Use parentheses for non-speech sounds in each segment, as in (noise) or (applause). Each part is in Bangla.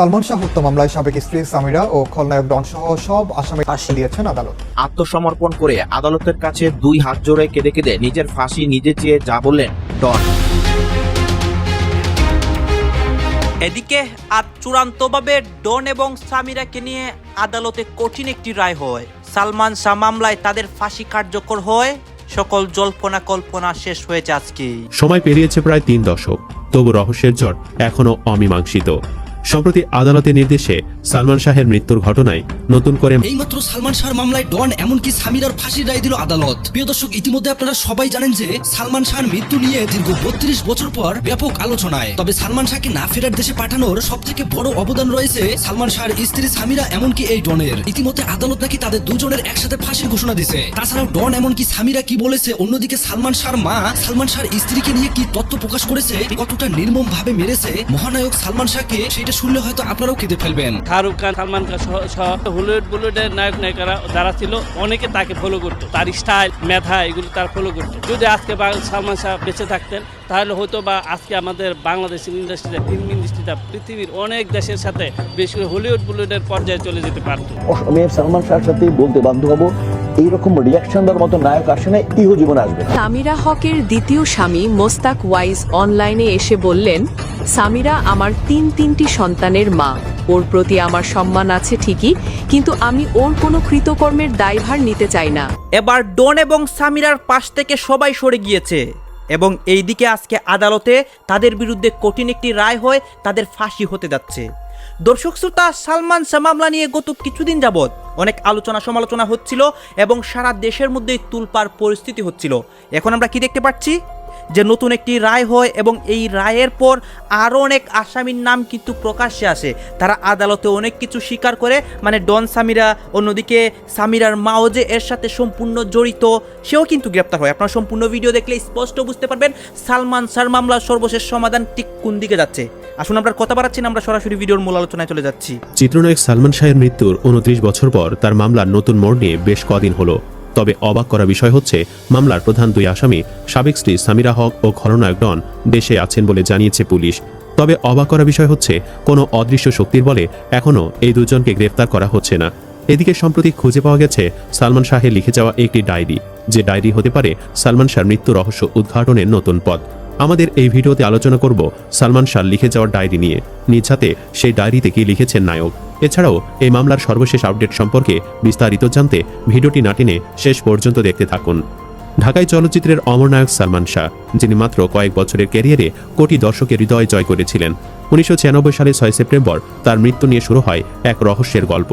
সালমান শাহ হত্যা মামলায় সাবেক স্ত্রী সামিরা ও খলনায়ক ডন সহ সব আসামি ফাঁসি দিয়েছেন আদালত। আত্মসমর্পণ করে আদালতের কাছে দুই হাত জোড়ে কেঁদে কেঁদে নিজের ফাঁসি নিজে চেয়ে যা বললেন ডন। এদিকে আজ চূড়ান্তভাবে ডন এবং সামিরাকে নিয়ে আদালতে কঠিন একটি রায় হয়। সালমান শাহ মামলায় তাদের ফাঁসি কার্যকর হয়। সকল জল্পনা কল্পনা শেষ হয়েছে আজকে সময় পেরিয়েছে প্রায় তিন দশক। তবু রহস্যের জ্বর এখনও অমীমাংসিত। সম্প্রতি আদালতের নির্দেশে সালমান শাহের মৃত্যুর ঘটনায় নতুন করে এইমাত্র সালমান শাহর মামলায় ডন, এমনকি সামিরার ফাঁসির রায় দিল আদালত। প্রিয় দর্শক, ইতিমধ্যে আপনারা সবাই জানেন যে সালমান শাহর মৃত্যু নিয়ে দীর্ঘ বত্রিশ বছর পর ব্যাপক আলোচনায়। তবে সালমান শাহকে না ফেরার দেশে পাঠানোর সব থেকে বড় অবদান রয়েছে সালমান শাহর স্ত্রী সামিরা, এমনকি এই ডনের। ইতিমধ্যে আদালত নাকি তাদের দুজনের একসাথে ফাঁসির ঘোষণা দিছে। তাছাড়াও ডন, এমনকি সামিরা কি বলেছে, অন্যদিকে সালমান শাহর মা সালমান শাহর স্ত্রীকে নিয়ে কি তথ্য প্রকাশ করেছে, কতটা নির্মম ভাবে মেরেছে মহানায়ক সালমান শাহকে সেটা শুনলে হয়তো আপনারাও কেঁদে ফেলবেন। শাহরুখ খান সালমান খান সহ হলিউড বলিউডের নায়ক নায়িকারা যারা ছিল অনেকে তাকে ফলো করতো। তার স্টাইল মেধা এগুলো তার ফলো করতো। যদি আজকে সালমান শাহ বেঁচে থাকতেন তাহলে হয়তো বা আজকে আমাদের বাংলাদেশের ইন্ডাস্ট্রিটা ফিল্ম ইন্ডাস্ট্রিটা পৃথিবীর অনেক দেশের সাথে বেশি করে হলিউড বলিউডের পর্যায়ে চলে যেতে পারতো। আমি সালমান শাহর সাথে বলতে বাধ্য হব এইরকম রিয়াকশন দেওয়ার মতো নায়ক আসে না ইহ জীবনে আসবে সামিরা হকের দ্বিতীয় স্বামী মোস্তাক ওয়াইজ অনলাইনে এসে বললেন সামিরা আমার তিন তিনটি সন্তানের মা। ওর প্রতি আমার সম্মান আছে ঠিকই, কিন্তু আমি ওর কোনো কৃতকর্মের দায়ভার নিতে চাই না। এবার ডন এবং সামিরার পাশ থেকে সবাই সরে গিয়েছে এবং এইদিকে আজকে আদালতে তাদের বিরুদ্ধে কঠিন একটি রায় হয় তাদের ফাঁসি হতে যাচ্ছে। দর্শক শ্রোতা, সালমান শাহ মামলা নিয়ে গত কিছুদিন যাবৎ অনেক আলোচনা সমালোচনা হচ্ছিল এবং সারা দেশের মধ্যেই তুলপার পরিস্থিতি হচ্ছিল। এখন আমরা কি দেখতে পাচ্ছি? যে নতুন একটি রায় হয় এবং এই রায়ের পর আরও অনেক আসামির নাম কিন্তু প্রকাশ্যে আসে। তারা আদালতে অনেক কিছু স্বীকার করে মানে ডন সামিরা, অন্যদিকে সামিরার মাও যে এর সাথে সম্পূর্ণ জড়িত, সেও কিন্তু গ্রেপ্তার হয়। আপনার সম্পূর্ণ ভিডিও দেখলে স্পষ্ট বুঝতে পারবেন সালমান শাহর মামলার সর্বশেষ সমাধান ঠিক কোন দিকে যাচ্ছে। আসুন আমরা কথা বাড়াচ্ছি, আমরা সরাসরি ভিডিওর মূল আলোচনায় চলে যাচ্ছি। চিত্রনায়ক সালমান শাহের মৃত্যুর উনত্রিশ বছর পর তার মামলার নতুন মোড় নিয়ে বেশ কদিন হলো। তবে অবাক করা বিষয় হচ্ছে, মামলার প্রধান দুই আসামি, সাবেক স্ত্রী সামিরা হক ও খলনায়ক ডন, দেশে আছেন বলে জানিয়েছে পুলিশ। তবে অবাক করা বিষয় হচ্ছে, কোনো অদৃশ্য শক্তির বলে এখনও এই দুজনকে গ্রেফতার করা হচ্ছে না। এদিকে সম্প্রতি খুঁজে পাওয়া গেছে, সালমান শাহের লিখে যাওয়া একটি ডায়েরি। যে ডায়েরি হতে পারে সালমান শাহর মৃত্যু রহস্য উদ্ঘাটনের নতুন পথ। আমাদের এই ভিডিওতে আলোচনা করব সালমান শাহ লিখে যাওয়ার ডায়েরি নিয়ে। নিজ সেই ডায়েরিতে কি লিখেছেন নায়ক। এছাড়াও, এই মামলার সর্বশেষ আপডেট সম্পর্কে বিস্তারিত জানতে ভিডিওটি না টেনে শেষ পর্যন্ত দেখতে থাকুন। ঢাকায় চলচ্চিত্রের অমর নায়ক সালমান শাহ, যিনি মাত্র কয়েক বছরের ক্যারিয়ারে কোটি দর্শকের হৃদয় জয় করেছিলেন। উনিশশো ছিয়ানব্বই সালে ছয় সেপ্টেম্বর তার মৃত্যু নিয়ে শুরু হয় এক রহস্যের গল্প,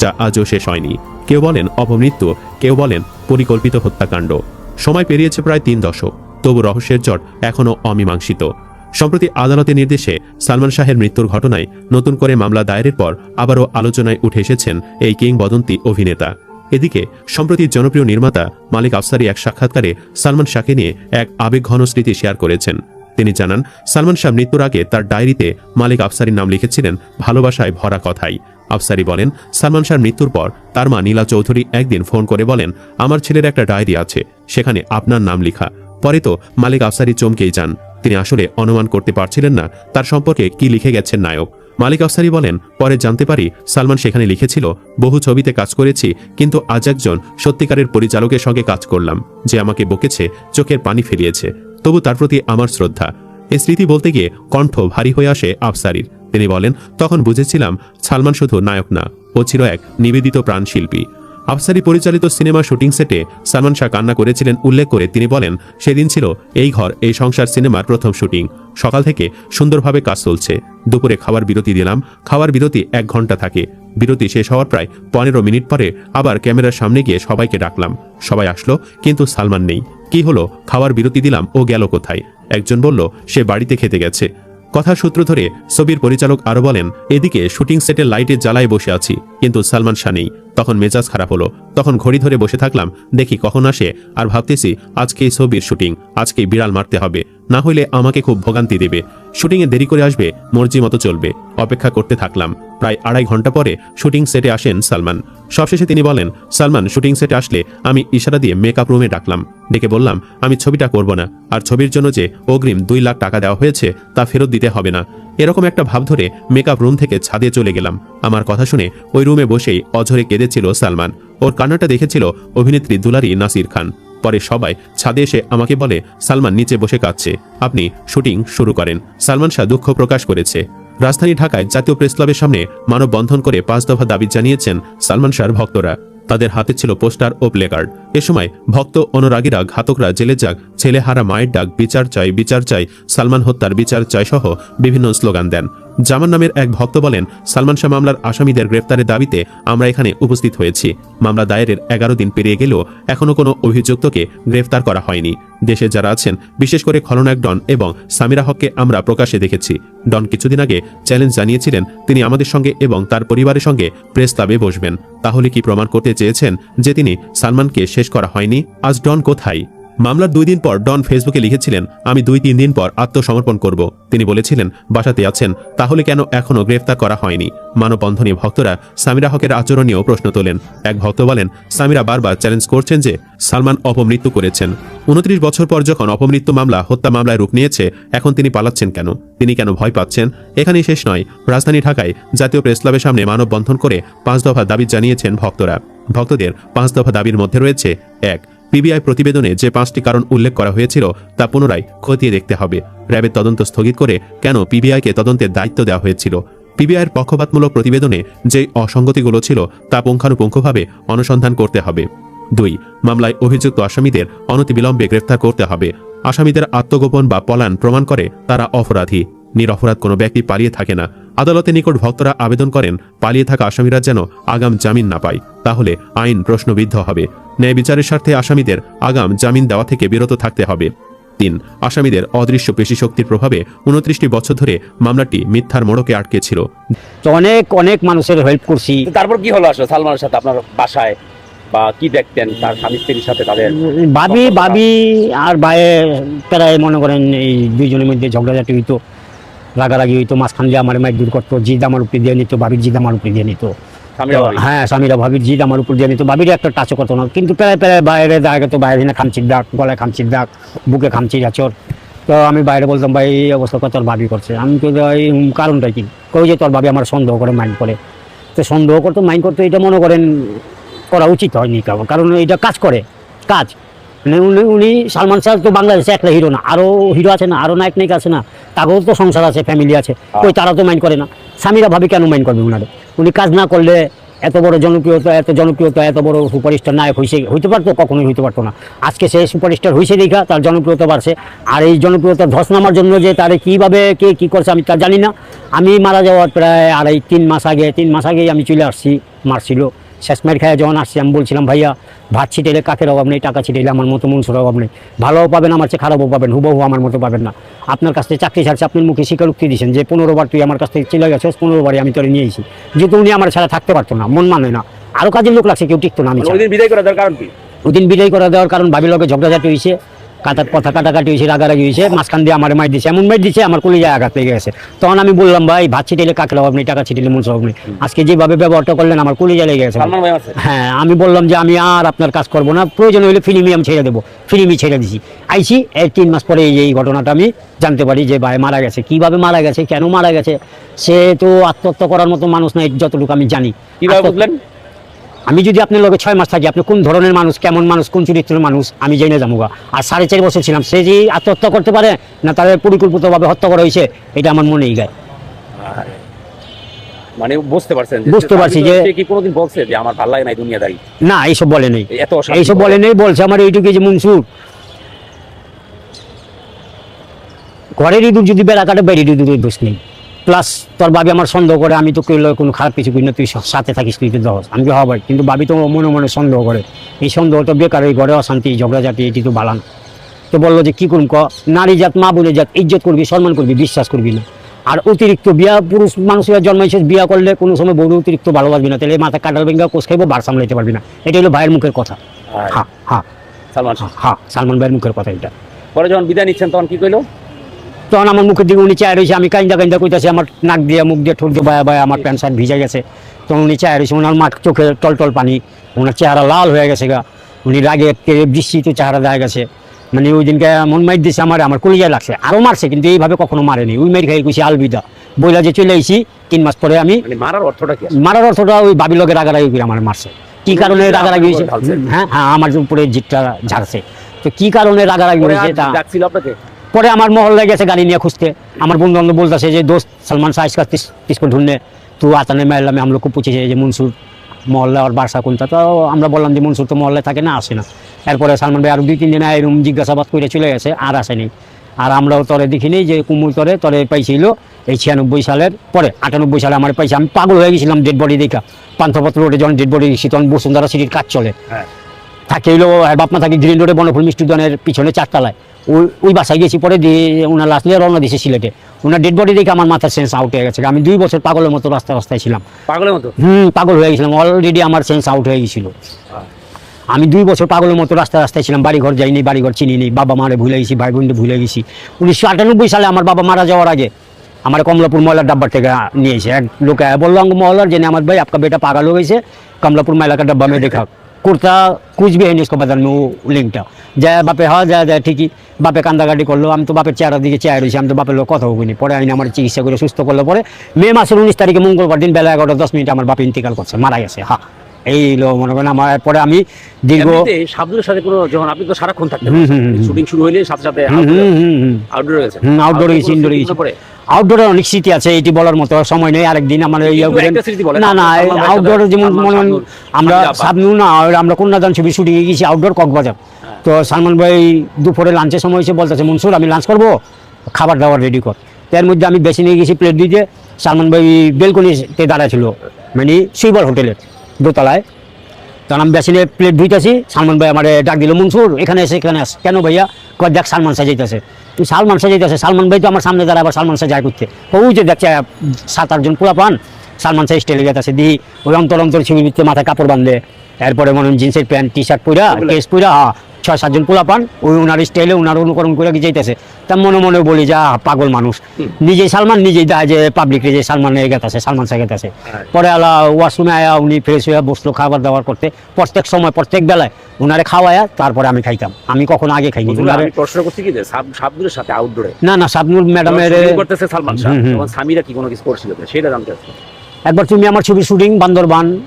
যা আজও শেষ হয়নি। কেউ বলেন অপমৃত্যু, কেউ বলেন পরিকল্পিত হত্যাকাণ্ড। সময় পেরিয়েছে প্রায় তিন দশক, তবু রহস্যের জট এখনও অমীমাংসিত। সম্প্রতি আদালতের নির্দেশে সালমান শাহের মৃত্যুর ঘটনায় নতুন করে মামলা দায়েরের পর আবারও আলোচনায় উঠে এসেছেন এই কিংবদন্তি অভিনেতা। এদিকে, সম্প্রতি জনপ্রিয় নির্মাতা মালিক আফসারি এক সাক্ষাৎকারে সালমান শাহকে নিয়ে এক আবেগঘন স্মৃতি শেয়ার করেছেন। তিনি জানান, সালমান শাহ মৃত্যুর আগে তার ডায়েরিতে মালিক আফসারির নাম লিখেছিলেন, ভালোবাসায় ভরা কথাই। আফসারি বলেন, সালমান শাহর মৃত্যুর পর তার মা নীলা চৌধুরী একদিন ফোন করে বলেন, আমার ছেলের একটা ডায়েরি আছে, সেখানে আপনার নাম লেখা। পরে তো মালিক আফসারি চমকেই যান। তিনি আসলে অনুমান করতে পারছিলেন না তার সম্পর্কে কি লিখে গেছেন নায়ক। মালিক আফসারি বলেন, পরে জানতে পারি সালমান সেখানে লিখেছিল, বহু ছবিতে কাজ করেছি, কিন্তু আজ একজন সত্যিকারের পরিচালকের সঙ্গে কাজ করলাম। যে আমাকে বকেছে, চোখের পানি ফেলিয়েছে। তবু তার প্রতি আমার শ্রদ্ধা এই স্মৃতি বলতে গিয়ে কণ্ঠ ভারী হয়ে আসে আফসারির। তিনি বলেন, তখন বুঝেছিলাম সালমান শুধু নায়ক না, ও ছিল এক নিবেদিত প্রাণশিল্পী। আফসারি পরিচালিত সিনেমা শুটিং সেটে সালমান শাহ কান্না করেছিলেন, উল্লেখ করে তিনি বলেন, সেদিন ছিল এই ঘর, এই সংসার সিনেমার প্রথম শুটিং। সকাল থেকে সুন্দরভাবে কাজ চলছে। দুপুরে খাবার বিরতি দিলাম। খাওয়ার বিরতি এক ঘণ্টা থাকে। বিরতি শেষ হওয়ার প্রায় পনেরো মিনিট পরে আবার ক্যামেরার সামনে গিয়ে সবাইকে ডাকলাম। সবাই আসলো, কিন্তু সালমান নেই। কি হলো? খাওয়ার বিরতি দিলাম ও গেল কোথায়? একজন বলল, সে বাড়িতে খেতে গেছে। কথার সূত্র ধরে ছবির পরিচালক আরও বলেন, এদিকে শুটিং সেটের লাইটের জ্বালায় বসে আছি, কিন্তু সালমান শাহ নেই। তখন মেজাজ খারাপ হলো। তখন ঘড়ি ধরে বসে থাকলাম, দেখি কখন আসে, আর ভাবতেছি আজকেই ছবির শুটিং, আজকেই বিড়াল মারতে হবে। না হইলে আমাকে খুব ভোগান্তি দেবে। শুটিংয়ে দেরি করে আসবে, মর্জি মতো চলবে। অপেক্ষা করতে থাকলাম। প্রায় আড়াই ঘণ্টা পরে শুটিং সেটে আসেন সালমান। সবশেষে তিনি বলেন, সালমান, শুটিং সেটে আসলে আমি ইশারা দিয়ে মেকআপ রুমে ডাকলাম। ডেকে বললাম, আমি ছবিটা করব না। আর ছবির জন্য যে অগ্রিম দুই লাখ টাকা দেওয়া হয়েছে, তা ফেরত দিতে হবে না। এরকম একটা ভাব ধরে মেকআপ রুম থেকে ছাদে চলে গেলাম। আমার কথা শুনে ওই রুমে বসেই অঝরে কেঁদেছিল সালমান। ওর কান্নাটা দেখেছিল অভিনেত্রী দুলারি নাসির খান। পরে সবাই ছাদে এসে আমাকে বলে, সালমান, নিচে বসে কাঁদছে। আপনি শুটিং শুরু করেন। সালমান শাহ দুঃখ প্রকাশ করেছে। রাজধানী ঢাকায় জাতীয় প্রেস ক্লাবের সামনে মানববন্ধন করে পাঁচ দফা দাবি জানিয়েছেন সালমান শাহর ভক্তরা। তাদের হাতে ছিল পোস্টার ও প্লেকার্ড। এ সময় ভক্ত অনুরাগীরা ঘাতকরা জেলে যাক, ছেলেহারা মায়ের ডাক, বিচার চাই বিচার চাই, সালমান হত্যার বিচার চাই সহ বিভিন্ন স্লোগান দেন। জামান নামের এক ভক্ত বলেন, সালমান শাহ মামলার আসামিদের গ্রেফতারের দাবিতে আমরা এখানে উপস্থিত হয়েছি। মামলা দায়েরের এগারো দিন পেরিয়ে গেলেও এখনও কোনো অভিযুক্তকে গ্রেফতার করা হয়নি। দেশে যারা আছেন, বিশেষ করে খলনায়ক ডন এবং সামিরা হককে আমরা প্রকাশ্যে দেখেছি। ডন কিছুদিন আগে চ্যালেঞ্জ জানিয়েছিলেন, তিনি আমাদের সঙ্গে এবং তার পরিবারের সঙ্গে প্রেস ক্লাবে বসবেন। তাহলে কি প্রমাণ করতে চেয়েছেন যে তিনি সালমানকে শেষ করা হয়নি? আজ ডন কোথায়? মামলার দুই দিন পর ডন ফেসবুকে লিখেছিলেন, আমি দুই তিন দিন পর আত্মসমর্পণ করব। তিনি বলেছিলেন, বাসাতে আছেন, তাহলে কেন এখনও গ্রেফতার করা হয়নি? মানববন্ধনী ভক্তরা সামিরা হকের আচরণ নিয়েও প্রশ্ন তোলেন। এক ভক্ত বলেন, সামিরা বারবার চ্যালেঞ্জ করছেন যে সালমান অপমৃত্যু করেছেন। উনত্রিশ বছর পর যখন অপমৃত্যু মামলা, হত্যা মামলায় রূপ নিয়েছে, এখন তিনি পালাচ্ছেন কেন? তিনি কেন ভয় পাচ্ছেন? এখানেই শেষ নয়। রাজধানী ঢাকায় জাতীয় প্রেস ক্লাবের সামনে মানববন্ধন করে পাঁচ দফা দাবি জানিয়েছেন ভক্তরা। ভক্তদের পাঁচ দফা দাবির মধ্যে রয়েছে এক পিবিআই প্রতিবেদনে যে পাঁচটি কারণ উল্লেখ করা হয়েছিল, তা পুনরায় খতিয়ে দেখতে হবে। র্যাবের তদন্ত স্থগিত করে কেন পিবিআইকে তদন্তের দায়িত্ব দেওয়া হয়েছিল? পিবিআইয়ের পক্ষপাতমূলক প্রতিবেদনে যে অসঙ্গতিগুলো ছিল, তা পুঙ্খানুপুঙ্খভাবে অনুসন্ধান করতে হবে। দুই, মামলায় অভিযুক্ত আসামিদের অনতিবিলম্বে গ্রেফতার করতে হবে। আসামিদের আত্মগোপন বা পলায়ন প্রমাণ করে তারা অপরাধী। নিরপরাধ কোনো ব্যক্তি পালিয়ে থাকে না। আদালতের নিকট ভক্তরা আবেদন করেন পালিয়ে থাকা আসামিরা যেন আগাম জামিন না পায়। তাহলে আইন প্রশ্নবিদ্ধ হবে। ন্যায় বিচারের স্বার্থে আসামিদের আগাম জামিন দেওয়া থেকে বিরত থাকতে হবে। তিন আসামিদের অদৃশ্য পেশিশক্তির প্রভাবে উনত্রিশটি বছর ধরে মামলাটি মিথ্যার মোড়কে আটকে ছিল তো অনেক অনেক মানুষের হেল্প করছি। তারপর কি হলো আসলে? সালমানের সাথে আপনার বাসায় বা কি দেখতেন তার স্বামী স্ত্রীর সাথে তাদের ভাবি ভাবি আর ভাইয়ে প্রায় মনে করেন এই দুইজনের মধ্যে ঝগড়াঝাটি হইতো। রাগারাগি হইতো মাঝখান দিয়ে আমার মাইক দূর করতো জিদ আমার উপরে দিয়ে নিত ভাবির জিদ আমার উপরে দিয়ে নিত। হ্যাঁ স্বামীরা ভাবির জিদ আমার উপর দিয়ে নিত ভাবির একটা টাচও করতো না। কিন্তু প্রায় প্রায় বাইরে জায়গা তো বাইরে না খামচির দাগ গলায় খামচির ডাক বুকে খামচির আচর তো আমি বাইরে বলতাম ভাই এই অবস্থা তোর ভাবি করছে। আমি তো এই কারণটা কি? কই যে তোর ভাবি আমার সন্দেহ করে মাইন্ড করে। তো সন্দেহ করতো মাইন্ড করতো এটা মনে করেন করা উচিত হয়নি কারণ কারণ এটা কাজ করে কাজ। উনি উনি সালমান শাহ তো বাংলাদেশে একটা হিরো না। আরও হিরো আছে না আরও নায়ক নায়িকা আছে না তাকেও তো সংসার আছে ফ্যামিলি আছে ওই তারা তো মাইন্ড করে না। স্বামীরা ভাবি কেন মাইন্ড করবে ওনারে উনি কাজ না করলে এত বড় জনপ্রিয়তা এত জনপ্রিয়তা এত বড় সুপারস্টার নায়ক হয়েছে হইতে পারতো কখনোই হইতে পারতো না। আজকে সে সুপারস্টার হয়েছে দেখা তার জনপ্রিয়তা বাড়ছে। আর এই জনপ্রিয়তা ধস নামার জন্য যে তারে কীভাবে কে কী করছে আমি তা জানি না। আমি মারা যাওয়ার প্রায় আড়াই তিন মাস আগে তিন মাস আগেই আমি চলে আসছি মারছিল শেষ মাইর খায় যখন আসছি আমি বলছিলাম ভাইয়া ভাত ছিটাইলে কাকের অভাব নেই টাকা ছিটাইলে আমার মতো মনসুর অভাব নেই। ভালোও পাবেন আমার চেয়ে খারাপও পাবেন হুবহু আমার মতো পাবেন না। আপনার কাছ থেকে চাকরি ছাড়ছে আপনার মুখে স্বীকারোক্তি দিয়েছেন যে পনেরো বার তুই আমার কাছ থেকে চলে গেছিস পনেরো বারই আমি তোরে নিয়েছি যেহেতু উনি আমার ছাড়া থাকতে পারতো না মন মানে না। আরও কাজের লোক লাগছে কেউ টিকতো না আমি দিন বিদায় করে দেওয়ার কারণ কি? ওই দিন বিদায় করে দেওয়ার কারণ ভাবির লোকে ঝগড়াঝাটি হয়েছে কাটা কথা কাটাকাটি হয়েছে রাগারাগি হয়েছে মাঝখান দিয়ে আমার মাইর দিচ্ছে এমন মাইর দিচ্ছে আমার কলিজায় আঘাত লেগে গেছে। তখন আমি বললাম ভাই ভাত ছিটাইলে কাকের অভাব নেই টাকা ছিটাইলে মন অভাব নেই আজকে যেভাবে ব্যবহারটা করলেন আমার কলিজা লেগে গেছে। হ্যাঁ আমি বললাম যে আমি আর আপনার কাজ করব না। প্রয়োজন হলে ফিল্মই আমি ছেড়ে দেবো। ফিল্মই ছেড়ে দিছি। আইছি এই তিন মাস পরে এই ঘটনাটা আমি জানতে পারি যে ভাই মারা গেছে। কীভাবে মারা গেছে? কেন মারা গেছে? সে তো আত্মহত্যা করার মতো মানুষ নয় যতটুকু আমি জানি। বুঝলেন? আমি যদি আপনার লগে ছয় মাস থাকি আপনি কোন ধরনের মানুষ কেমন মানুষ কোন চরিত্রের মানুষ আমি জেনে যাব। আর সাড়ে চার বছর ছিলাম সে যে আত্মহত্যা করতে পারে না তাদের পরিকল্পিতভাবে হত্যা করা হয়েছে এটা আমার মনেই গায় মানে বুঝতে পারছেন বুঝতে পারছি যে- কি কোনোদিন বলছে যে আমার ভালো লাগে না এই দুনিয়াদারি? না এইসব বলে নেই। এত এইসব বলে নেই বলছে আমার এইটুকু যে মনসুর। ঘরের ইঁদুর যদি বেড়া কাটে বাইরের ইঁদুরের দোষ নেই। প্লাস তোর ভাবি আমার সন্দেহ করে আমি তো কইলে কোনো খারাপ কিছু করি না তুই সাথে থাকিস তুই তো দশ আমি তো হবাই কিন্তু বাবি তো মনে মনে সন্দেহ করে। এই সন্দেহ তো বেকার এই ঘরে অশান্তি ঝগড়াঝাটি এটি তো বালান। তো বলল যে কি করুন ক? নারী জাত মা বোনের জাত ইজ্জত করবি সম্মান করবি বিশ্বাস করবি না। আর অতিরিক্ত বিয়া পুরুষ মানুষের জন্মাইছে বিয়া করলে কোনো সময় বউ অতিরিক্ত ভালোবাসবি না। তাহলে মাথা কাটাল ভেঙ্গা কোষ খাইবো বার সামলাইতে পারবি না। এটা হলো ভাইয়ের মুখের কথা। হ্যাঁ হ্যাঁ সালমান। হ্যাঁ সালমান ভাইয়ের মুখের কথা এটা। পরে যখন বিদায় নিচ্ছেন তখন কি কইলো? তখন আমার মুখের দিকে উনি চায় রয়েছে আমি কাইন্দা কাইন্দা কইতাছি আমার নাক দিয়ে মুখ দিয়ে ঠোঁট দিয়ে বায়া বায়া আমার প্যান্ট শার্ট ভিজে গেছে। তখন উনি চায় রয়েছে ওনার মাঠ চোখে টল টল পানি ওনার চেহারা লাল হয়ে গেছে গা। উনি রাগে বৃষ্টিতে চেহারা দেখা গেছে। মানে ওই দিনকে এমন মাইর দিছে আমার আমার কলিজায় লাগছে। আরও মারছে কিন্তু এইভাবে কখনো মারেনি। ওই মাইর খাই কইছে আলবিদা। বইলা যে চলে আইছি তিন মাস পরে আমি মানে মারার অর্থটা কি মারার অর্থটা ওই বাবি লোকের রাগারাগি করে আমার মারছে। কি কারণে রাগারাগি হয়েছে? হ্যাঁ হ্যাঁ আমার উপরে জিটটা ঝাড়ছে। তো কি কারণে রাগারাগি হয়েছে তা আপনাকে? পরে আমার মহল্লায় গেছে গাড়ি নিয়ে খুঁজতে। আমার বন্ধু বান্ধব বলতেছে যে দোস্ত সালমান শাহ ইসকা তিস তিসকো তু আতানে মেহল্লা আমি আমলোক পুছেছে যে মনসুর মহল্লা আর বার্সা কোনটা? তো আমরা বললাম যে মনসুর তো মহল্লায় থাকে না আসে না। এরপরে সালমান ভাই আরও দুই তিন দিন এরকম জিজ্ঞাসাবাদ করে চলে গেছে আর আসেনি আর আমরাও তরে দেখিনি যে কুমুর তরে তরে পাইছিল এই ছিয়ানব্বই সালের পরে। আটানব্বই সালে আমার পাইছি আমি পাগল হয়ে গেছিলাম ডেড বডি দেখা। পান্থপত্র রোডে যখন ডেড বডি দেখছি তখন বসুন্ধরা সিটির কাজ চলে। হ্যাঁ। থাকে হইল বাপমা থাকে গ্রিন রোডে বনফুল মিষ্টি দনের পিছনে চারতলায়। ওই ওই বাসায় গেছি পরে দিয়ে ওনার লাশ নিয়ে রওনা দিয়েছে সিলেটে। ওনার ডেড বডি দেখে আমার মাথার সেন্স আউট হয়ে গেছে। আমি দুই বছর পাগলের মতো রাস্তা রাস্তায় ছিলাম। পাগলের মতো? হুম পাগল হয়ে গেছিলাম। অলরেডি আমার সেন্স আউট হয়ে গেছিল। আমি দুই বছর পাগলের মতো রাস্তা রাস্তায় ছিলাম। বাড়িঘর যাইনি বাড়িঘর চিনি নেই বাবা মারে ভুলে গেছি ভাই বোনকে ভুলে গেছি। উনিশশো আটানব্বই সালে আমার বাবা মারা যাওয়ার আগে আমার কমলাপুর ময়লার ডাব্বার থেকে নিয়েছে এক লোকে বললাম মহলার জেনে আমার ভাই আপনার বেটা পাগল হয়েছে কমলাপুর ময়লাকার ডাব্বা মেয়ে দেখা কুর্তা कुछ भी है नहीं इसको बदन যায় বাপে হ্যাঁ, হওয়া যায় যায় ঠিকই। বাপে কান্দাকাটি করল, আমি তো বাপের চেয়ারের দিকে চেয়ার রয়েছি আমি তো বাপের লোক কথা বলিনি। পরে আইনি আমার চিকিৎসা করে সুস্থ করল, পরে মে মাসের উনিশ তারিখে মঙ্গলবার দিন বেলা এগারোটা দশ মিনিট আমার বাপে ইন্তিকাল করছে মারা গেছে হ্যাঁ এই মনে করেন আমার পরে আমি দীর্ঘ শাবনুরের সাথে কোনো যখন আপনি তো সারাক্ষণ থাকতেন। শুটিং শুরু হইলে সাথে সাথে আউটডোরে গেছে আউটডোরে গেছি। ইনডোরে গেছি আউটডোরে অনেক স্মৃতি আছে এটি বলার মতো সময় নেই আরেকদিন আমার ইয়ে করেন। না না আউটডোরে যেমন মনে আমরা। সাবনু না আমরা কন্যাদান ছবি শুটিং এ গেছি আউটডোর কক্সবাজার। তো সালমান ভাই দুপুরে লাঞ্চের সময় এসে বলতেছে মনসুর আমি লাঞ্চ করব? খাবার দাবার রেডি কর। তো এর মধ্যে আমি বেশি নিয়ে গেছি প্লেট দিতে। সালমান ভাই বেলকনিতে দাঁড়ায় ছিল মানে সুইবার হোটেলের দোতলায়। তখন আমি বেসিনে প্লেট ধুইতেছি। সালমান ভাই আমার ডাক দিল মনসুর এখানে এসে এখানে আস। কেন ভাইয়া? কয় দেখ সালমান সাজাইতেছে তুই সালমান সাজাইতেছে সালমান ভাই তো আমার সামনে দাঁড়া আবার সালমান সাজায় করতে। ওই যে দেখছে সাত আটজন পুরা পান সালমান সাই স্টেলে গেছে দিই ওই অন্তর অন্তর ছিঁড়ে মাথায় কাপড় বাঁধলে। এরপরে মনে জিন্সের প্যান্ট টি শার্ট পুরা কেস পুরা হ্যাঁ ছয় সাতজন পোলা পান ওই ওনার স্টাইলে ওনার অনুকরণ করে যাইতেছে। তা মনে মনে বলি যা পাগল মানুষ। নিজেই সালমান নিজেই দেয় যে পাবলিক যে সালমান গেতেছে সালমান সাই গেতেছে। পরে আলা ওয়াশরুমে আয়া উনি ফ্রেশ হয়ে বসল খাবার দাবার করতে। প্রত্যেক সময় প্রত্যেক বেলায় উনারে খাওয়ায়া তারপরে আমি খাইতাম। আমি কখনো আগে খাইনি। আমি প্রশ্ন করছি কি যে সাব- সাথে আউটডোরে না না সাবনুর ম্যাডামের করতেছে সালমান শাহ সামিরা কি কোনো কিছু করছিল সেটা জানতে। একবার তুমি আমার ছবি শুটিং বান্দরবান।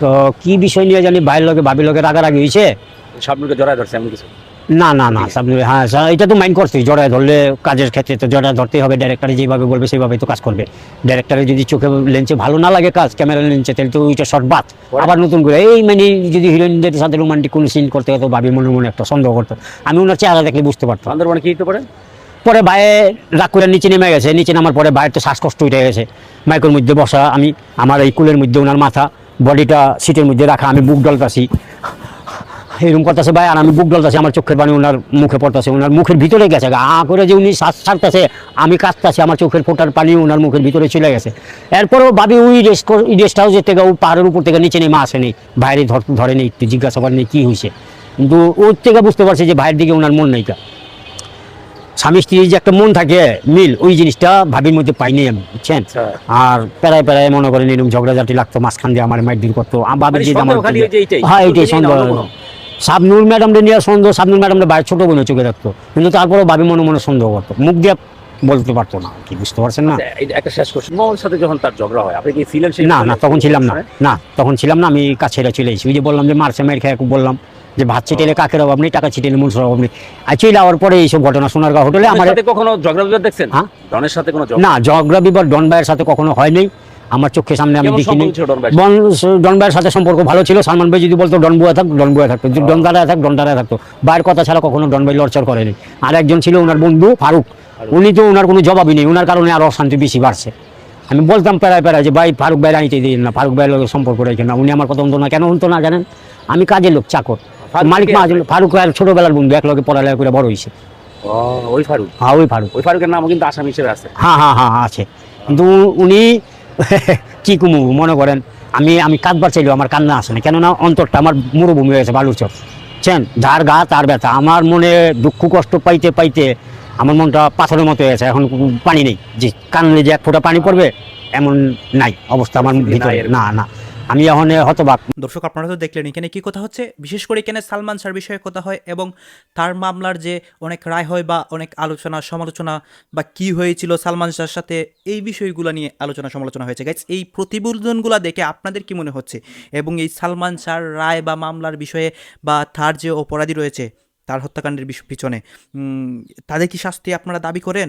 তো কি বিষয় নিয়ে জানি বাইরের লোকে ভাবির লোকে রাগারাগি হয়েছে শাবনুরকে জড়ায় ধরছে এমন কিছু? না না না সাবনুর হ্যাঁ সা- এটা তো মাইন্ড করতেই জড়ায় ধরলে কাজের ক্ষেত্রে তো জড়ায় ধরতেই হবে ডাইরেক্টরে যেভাবে বলবে সেইভাবে তো কাজ করবে। ডাইরেক্টরে যদি চোখে লেন্সে ভালো না লাগে কাজ ক্যামেরা লেন্সে তাহলে তো ওইটা শর্ট বাদ। আবার নতুন করে এই মানে যদি হিরোইনদের সাথে রোমান্টিক কোনো সিন করতে হতো ভাবি মনে মনে একটা সন্দেহ করতো। আমি ওনার চেহারা দেখলে বুঝতে পারতাম। বান্দরবানে কি দিতে পারে? পরে ভাইয়ে রাগ করে নিচে নেমে গেছে নিচে নামার পরে ভাইয়ের তো শ্বাসকষ্ট উঠে গেছে। মাইকের মধ্যে বসা আমি আমার এই কুলের মধ্যে ওনার মাথা বডিটা সিটের মধ্যে রাখা আমি বুক ডলতাছি। এরকম করতেছে ভাই আর আমি বুক ডলতাছি আমার চোখের পানি ওনার মুখে পড়তেছে ওনার মুখের ভিতরে গেছে আ করে যে উনি শ্বাস ছাড়তেছে আমি কাঁদতেছি আমার চোখের ফোটার পানি ওনার মুখের ভিতরে চলে গেছে এরপরও ভাবি ওই রেস্ট রেস্ট হাউসের থেকে ও পাহাড়ের উপর থেকে নিচে নেমে আসেনি বাইরে ধর ধরেনি একটু জিজ্ঞাসা করেনি কী হয়েছে কিন্তু ওর থেকে বুঝতে পারছি যে ভাইয়ের দিকে ওনার মন নেইকা স্বামী স্ত্রীর যে একটা মন থাকে মিল ওই জিনিসটা ভাবির মধ্যে পাইনি আমি বুঝছেন আচ্ছা। আর পেরায় পেরায় মনে করেন এরকম ঝগড়াঝাটি লাগতো মাঝখান দিয়ে আমার মাইট দিন করতো ভাবির মানে যে আমার। হ্যাঁ এইটাই সন্দেহ? সাবনুর ম্যাডামটা নিয়ে সন্দেহ সাবনুর ম্যাডামটা বাইরে ছোট বোনের চোখে রাখতো কিন্তু তারপরেও ভাবি মনে মনে সন্দেহ করতো। মুখ দিয়ে বলতে পারতো না কি বুঝতে পারছেন না? আচ্ছা, একটা শেষ করছি মোহন সাথে যখন তার ঝগড়া হয় আপনি কি ছিলেন না না তখন ছিলাম না। না তখন ছিলাম না আমি কাজ ছেড়ে চলে এসেছি। ওই যে বললাম যে মারছে মেয়ের খেয়ে বললাম যে ভাত ছিটেলে কাকের অভাব নেই টাকা ছিটেলে মূলসের অভাব নেই। আর চলে যাওয়ার পরে এইসব ঘটনা সোনারগাঁও হোটেলে আমার কখনো ঝগড়া বিবাদ দেখছেন? হ্যাঁ? ডনের সাথে কোনো না জগরা বিবার ডন ভাইয়ের সাথে কখনো হয়নি। আমার চোখের সামনে আমি দেখিনি। সম্পর্ক ছিল ডন বন- ডন ভাইয়ের সাথে সম্পর্ক ভালো ছিল। সালমান ভাই যদি বলতো ডন বুয়া থাক ডন বুয়া থাকতো। যদি ডন দাঁড়ায় থাক ডন দাঁড়ায় থাকতো। ভাইয়ের কথা ছাড়া কখনো ডন ভাই লড়চড় করেনি। আর একজন ছিল ওনার বন্ধু ফারুক। উনি তো ওনার কোনো জবাবই নেই। ওনার কারণে আর অশান্তি বেশি বাড়ছে। আমি বলতাম প্যারায় প্যারায় যে ভাই ফারুক ভাই আনিতে দিন না। ফারুক ভাইয়ের সম্পর্ক রেখে না উনি আমার কথা শুনতো না। কেন শুনতো না জানেন? আমি কাজের লোক চাকর। মালিক মাহাজন ফারুক ভাইয়ের ছোটবেলার বন্ধু এক লগে পড়ালেখা করে বড় হয়েছে ওই ফারুক? হ্যাঁ ওই ফারুক। ওই ফারুকের নাম কিন্তু আসামি হিসেবে আছে। হ্যাঁ হ্যাঁ হ্যাঁ, আছে। কিন্তু উনি (laughs) কি কুমু মনে করেন আমি আমি কাঁদবার চাইলেও আমার কান্না আসে না। কেননা অন্তরটা আমার মরুভূমি হয়েছে বালুর চর বুঝছেন যার গা তার ব্যথা। আমার মনে দুঃখ কষ্ট পাইতে পাইতে আমার মনটা পাথরের মতো হয়েছে এখন পানি নেই। যে কানলে যে এক ফোঁটা পানি পড়বে এমন নাই। অবস্থা আমার ভিতরে। না না। আমি এখন হতবাক। দর্শক, আপনারা তো দেখলেন এখানে কি কথা হচ্ছে। বিশেষ করে এখানে সালমান শাহর বিষয়ে কথা হয় এবং তার মামলার যে অনেক রায় হয় বা অনেক আলোচনা, সমালোচনা বা কি হয়েছিল সালমান শাহর সাথে, এই বিষয়গুলো নিয়ে আলোচনা, সমালোচনা হয়েছে। গাইজ এই প্রতিবেদনগুলো দেখে আপনাদের কি মনে হচ্ছে? এবং এই সালমান শাহর রায় বা মামলার বিষয়ে বা তার যে অপরাধী রয়েছে, তার হত্যাকাণ্ডের পিছনে তাদের কি শাস্তি আপনারা দাবি করেন?